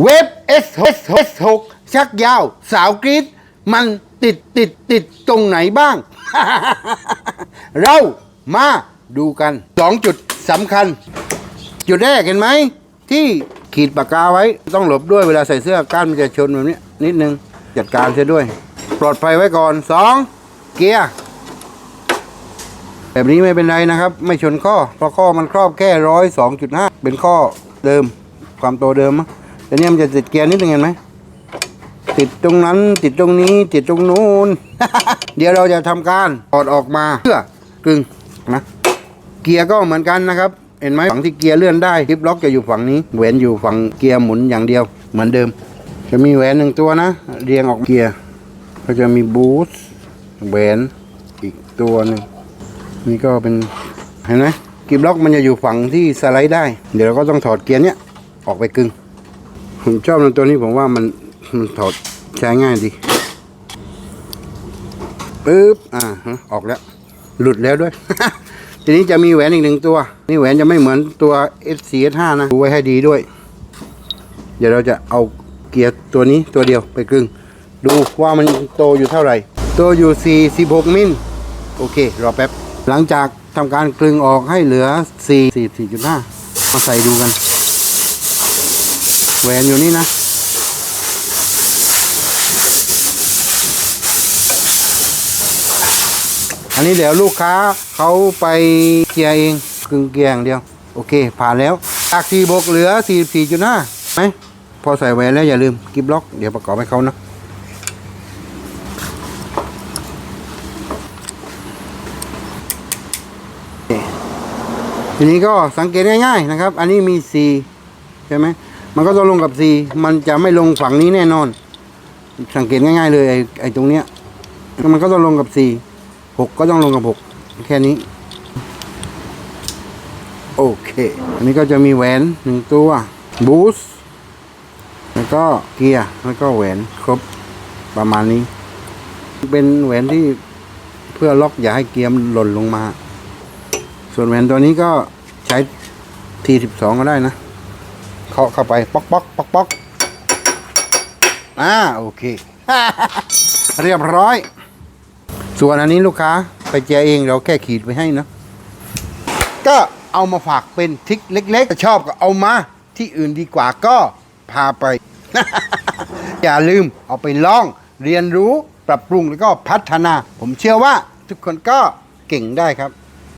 เว็บ S6 S6 ชักยาว สาวกรีดมันติดติดติดตรงไหนบ้าง เรามาดูกันสองจุดสำคัญ จุดแรกเห็นไหม ที่ขีดปากกาไว้ต้องหลบด้วยเวลาใส่เสื้อก้านมันจะชนแบบนี้ นิดนึง จัดการเสียด้วย ปลอดภัยไว้ก่อนสองเกียร์แบบนี้ไม่เป็นไรนะครับ ไม่ชนข้อเพราะข้อมันครอบแค่ร้อยสองจุดห้าเป็นข้อเดิมความโตเดิม แต่เนี่ยมันจะติดเกียร์นิดนึงเห็นไหมติดตรงนั้นติดตรงนี้ติดตรงนู้น เดี๋ยวเราจะทำการถอดออกมาเพื่อกึ่งนะเกียร์ก็เหมือนกันนะครับ เห็นไหมฝั่งที่เกียร์เลื่อนได้คลิปล็อกจะอยู่ฝั่งนี้แหวนอยู่ฝั่งเกียร์หมุนอย่างเดียว เหมือนเดิม จะมีแหวนหนึ่งตัวนะ เรียงออกเกียร์ก็จะมีบูทแหวนอีกตัวหนึ่งนี่ก็เป็นเห็นไหมคลิปล็อกมันจะอยู่ฝั่งที่สไลด์ได้ เดี๋ยวเราก็ต้องถอดเกียร์เนี้ยออกไปกึ่ง ผมชอบในตัวนี้ผมว่ามันมันถอดใช้ง่ายดีปึ๊บอ่าฮะออกแล้ว หลุดแล้วด้วย ทีนี้จะมีแหวนอีกหนึ่งตัว นี่แหวนจะไม่เหมือนตัว S4 S5 นะดูไว้ให้ดีด้วย เดี๋ยวเราจะเอาเกียร์ตัวนี้ตัวเดียวไปกึ่งดูว่ามันโตอยู่เท่าไหร่ โตอยู่46มิลโอเค รอแป๊บ หลังจากทำการกลึงออกให้เหลือ 4 44.5 มาใส่ดูกัน แหวนอยู่นี่นะ อันนี้เดี๋ยวลูกค้าเขาไปเกียร์เองกึ่งเกียร์อย่างเดียว โอเค ผ่านแล้วจาก4บกเหลือ44.5ไหมพอใส่แหวนแล้วอย่าลืมกิฟล็อก เดี๋ยวประกอบให้เขานะทีนี้ก็สังเกตง่ายๆนะครับ อันนี้มี C ใช่ไหม มันก็ต้องลงกับ C มันจะไม่ลงฝั่งนี้แน่นอน สังเกตง่าย ๆ เลยไอ้ไอ้ตรงเนี้ย มันก็ต้องลงกับ C หกก็ต้องลงกับหกแค่นี้ โอเค อันนี้ก็จะมีแหวนหนึ่งตัวบูสแล้วก็เกียร์แล้วก็แหวนครบประมาณนี้ เป็นแหวนที่เพื่อล็อกอย่าให้เกียร์หล่นลงมา ส่วนแหวนตัวนี้ก็ใช้ T12 ก็ได้นะ เคาะเข้าไปป๊อกป๊อกป๊อกป๊อกอ่าโอเค เรียบร้อย ส่วนอันนี้ลูกค้าไปแจเองเราแค่ขีดไปให้นะก็เอามาฝากเป็นทิกเล็กๆชอบก็เอามา ที่อื่นดีกว่าก็พาไป อย่าลืมเอาไปลอง เรียนรู้ปรับปรุงแล้วก็พัฒนา ผมเชื่อว่าทุกคนก็เก่งได้ครับ